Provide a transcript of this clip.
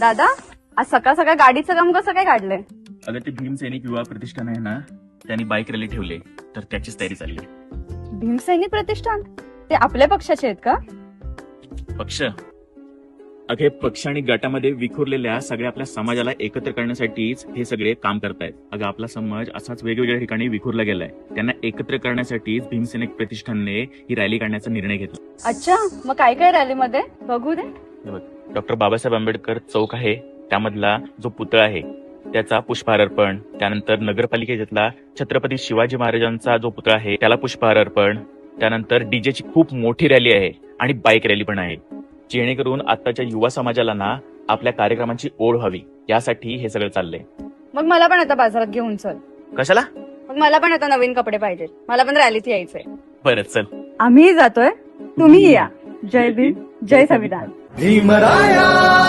दादा आज सकाळ सकाळ गाडीचं काम कसं काय काढलंय? अगं ते भीम सैनिक युवा प्रतिष्ठान आहे ना त्यांनी बाईक रॅली ठेवले तर त्याचीच तयारी चालली. भीमसैनिक प्रतिष्ठान? ते आपल्या पक्षाचे आहेत का? पक्ष? अगे पक्ष आणि गटामध्ये विखुरलेल्या सगळ्या आपल्या समाजाला एकत्र करण्यासाठीच हे सगळे काम करतायत. अगं आपला समाज असाच वेगवेगळ्या ठिकाणी विखुरला गेलाय. त्यांना एकत्र करण्यासाठीच भीमसेनिक प्रतिष्ठानने ही रॅली काढण्याचा निर्णय घेतला. अच्छा मग काय काय रॅलीमध्ये बघू दे. डॉक्टर बाबासाहेब आंबेडकर चौक आहे. त्यामधला जो पुतळा आहे त्याचा पुष्पहार अर्पण त्यानंतर नगरपालिकेतला छत्रपती शिवाजी महाराजांचा जो पुतळा आहे त्याला पुष्पहार अर्पण त्यानंतर डीजेची खूप मोठी रॅली आहे आणि बाईक रॅली पण आहे. जेणेकरून आताच्या युवा समाजाला ना आपल्या कार्यक्रमांची ओढ व्हावी. यासाठी हे सगळं चाललंय. मग मला पण आता बाजारात घेऊन चल. कशाला? मग मला पण आता नवीन कपडे पाहिजेत. मला पण रॅलीत यायचंय. बरं चल. आम्ही जातोय. तुम्ही या. जय भीम. जय संविधान. भीमराया!